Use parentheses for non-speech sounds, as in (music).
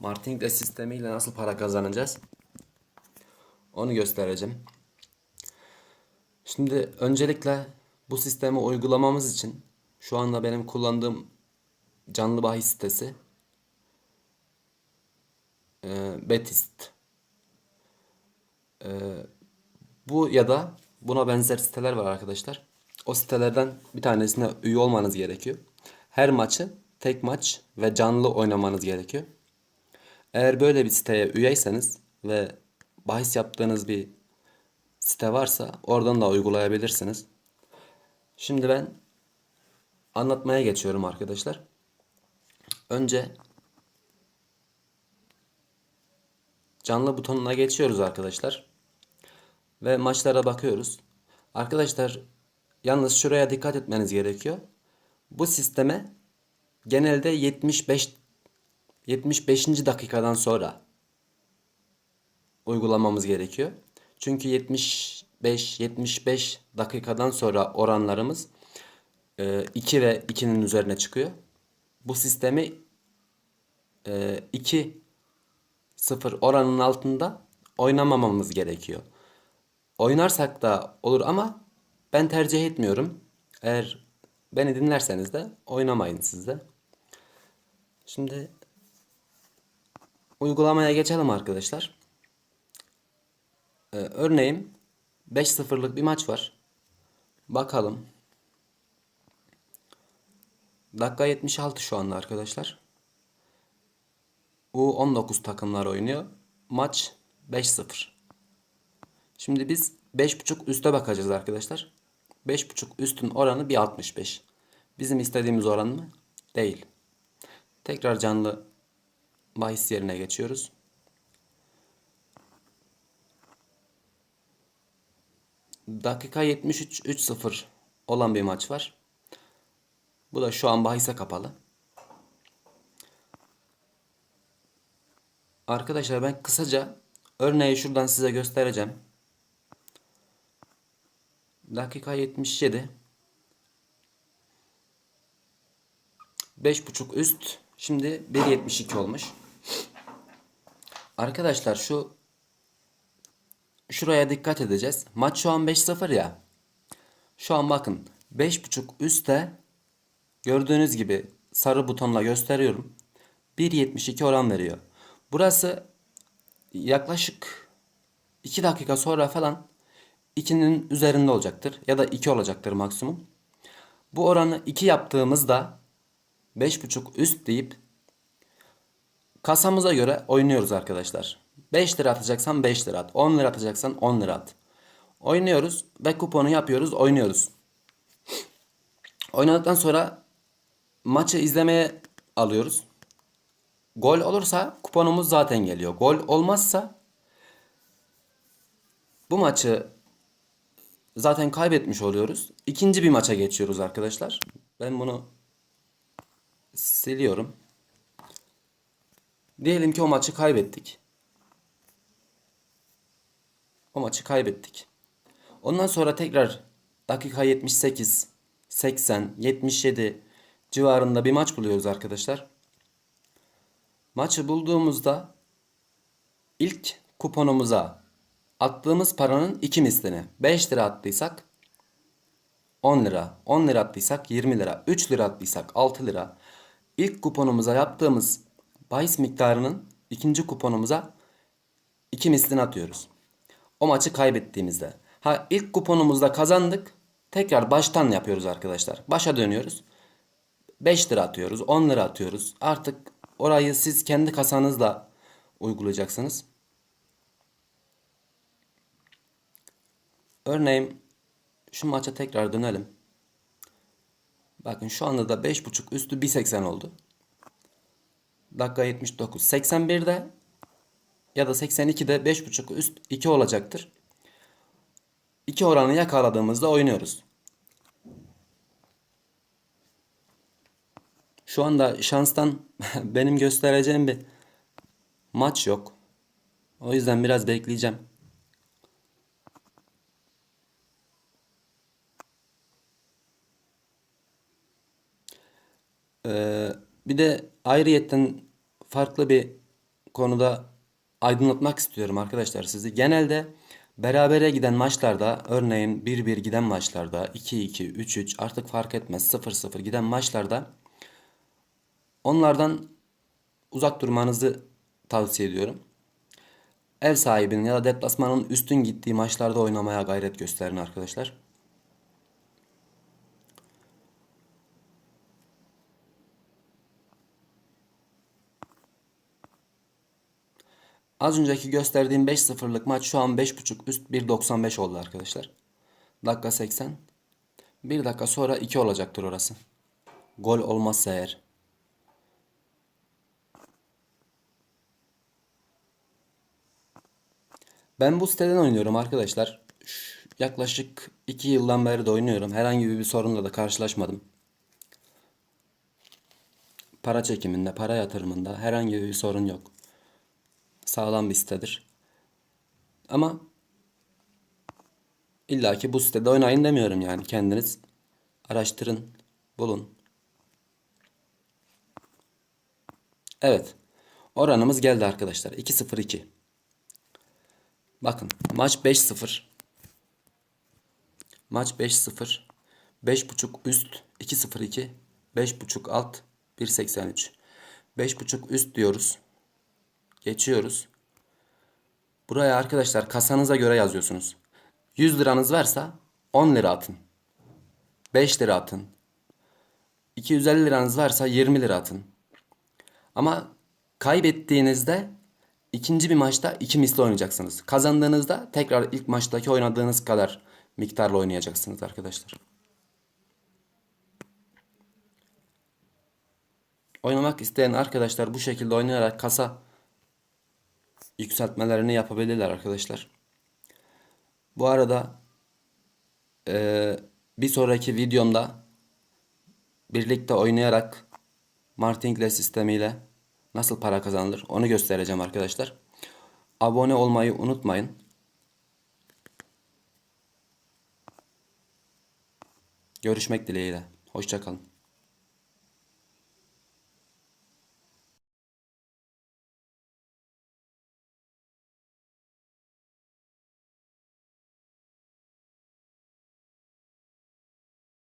Martingale sistemiyle nasıl para kazanacağız? Onu göstereceğim. Şimdi öncelikle bu sistemi uygulamamız için şu anda benim kullandığım canlı bahis sitesi e, Betist. E, bu ya da buna benzer siteler var arkadaşlar. O sitelerden bir tanesine üye olmanız gerekiyor. Her maçı tek maç ve canlı oynamanız gerekiyor. Eğer böyle bir siteye üyeyseniz ve bahis yaptığınız bir site varsa oradan da uygulayabilirsiniz. Şimdi ben anlatmaya geçiyorum arkadaşlar. Önce canlı butonuna geçiyoruz arkadaşlar. Ve maçlara bakıyoruz. Arkadaşlar yalnız şuraya dikkat etmeniz gerekiyor. Bu sisteme genelde 75 75. dakikadan sonra uygulamamız gerekiyor. Çünkü 75 75 dakikadan sonra oranlarımız 2 ve 2'nin üzerine çıkıyor. Bu sistemi 2 0 oranın altında oynamamamız gerekiyor. Oynarsak da olur ama ben tercih etmiyorum. Eğer beni dinlerseniz de oynamayın siz de. Şimdi uygulamaya geçelim arkadaşlar. Ee, örneğin 5-0'lık bir maç var. Bakalım. Dakika 76 şu anda arkadaşlar. U19 takımlar oynuyor. Maç 5-0. Şimdi biz 5.5 üste bakacağız arkadaşlar. 5.5 üstün oranı bir 65. Bizim istediğimiz oran mı? Değil. Tekrar canlı bahis yerine geçiyoruz. Dakika 73 3-0 olan bir maç var. Bu da şu an bahise kapalı. Arkadaşlar ben kısaca örneği şuradan size göstereceğim. Dakika 77. 5.5 üst. Şimdi 1.72 olmuş. Arkadaşlar şu şuraya dikkat edeceğiz. Maç şu an 5-0 ya. Şu an bakın 5.5 üstte gördüğünüz gibi sarı butonla gösteriyorum. 1.72 oran veriyor. Burası yaklaşık 2 dakika sonra falan 2'nin üzerinde olacaktır. Ya da 2 olacaktır maksimum. Bu oranı 2 yaptığımızda 5.5 üst deyip kasamıza göre oynuyoruz arkadaşlar. 5 lira atacaksan 5 lira at. 10 lira atacaksan 10 lira at. Oynuyoruz ve kuponu yapıyoruz, oynuyoruz. Oynadıktan sonra maçı izlemeye alıyoruz. Gol olursa kuponumuz zaten geliyor. Gol olmazsa bu maçı zaten kaybetmiş oluyoruz. İkinci bir maça geçiyoruz arkadaşlar. Ben bunu siliyorum. Diyelim ki o maçı kaybettik. O maçı kaybettik. Ondan sonra tekrar dakika 78, 80, 77 civarında bir maç buluyoruz arkadaşlar. Maçı bulduğumuzda ilk kuponumuza attığımız paranın iki mislini 5 lira attıysak 10 lira, 10 lira attıysak 20 lira, 3 lira attıysak 6 lira. İlk kuponumuza yaptığımız bahis miktarının ikinci kuponumuza iki mislini atıyoruz. O maçı kaybettiğimizde. Ha ilk kuponumuzda kazandık. Tekrar baştan yapıyoruz arkadaşlar. Başa dönüyoruz. 5 lira atıyoruz, 10 lira atıyoruz. Artık orayı siz kendi kasanızla uygulayacaksınız. Örneğin şu maça tekrar dönelim. Bakın şu anda da 5.5 üstü 1.80 oldu. Dakika 79. 81'de ya da 82'de 5.5 üst 2 olacaktır. 2 oranı yakaladığımızda oynuyoruz. Şu anda şanstan (laughs) benim göstereceğim bir maç yok. O yüzden biraz bekleyeceğim. Ee, bir de ayrıyetten farklı bir konuda aydınlatmak istiyorum arkadaşlar sizi. Genelde berabere giden maçlarda örneğin 1-1 giden maçlarda 2-2, 3-3 artık fark etmez 0-0 giden maçlarda onlardan uzak durmanızı tavsiye ediyorum. Ev sahibinin ya da deplasmanın üstün gittiği maçlarda oynamaya gayret gösterin arkadaşlar. Az önceki gösterdiğim 5-0'lık maç şu an 5.5 üst 1.95 oldu arkadaşlar. Dakika 80. Bir dakika sonra 2 olacaktır orası. Gol olmazsa eğer. Ben bu siteden oynuyorum arkadaşlar. Yaklaşık 2 yıldan beri de oynuyorum. Herhangi bir sorunla da karşılaşmadım. Para çekiminde, para yatırımında herhangi bir sorun yok. Sağlam bir sitedir. Ama illaki bu sitede oynayın demiyorum yani. Kendiniz araştırın, bulun. Evet. Oranımız geldi arkadaşlar. 2-0-2. Bakın maç 5-0. Maç 5-0. 5.5 üst 2-0-2. 5.5 alt 1.83. 5.5 üst diyoruz. Geçiyoruz. Buraya arkadaşlar kasanıza göre yazıyorsunuz. 100 liranız varsa 10 lira atın. 5 lira atın. 250 liranız varsa 20 lira atın. Ama kaybettiğinizde ikinci bir maçta iki misli oynayacaksınız. Kazandığınızda tekrar ilk maçtaki oynadığınız kadar miktarla oynayacaksınız arkadaşlar. Oynamak isteyen arkadaşlar bu şekilde oynayarak kasa yükseltmelerini yapabilirler arkadaşlar. Bu arada eee, bir sonraki videomda birlikte oynayarak Martingale sistemiyle nasıl para kazanılır onu göstereceğim arkadaşlar. Abone olmayı unutmayın. Görüşmek dileğiyle. Hoşçakalın.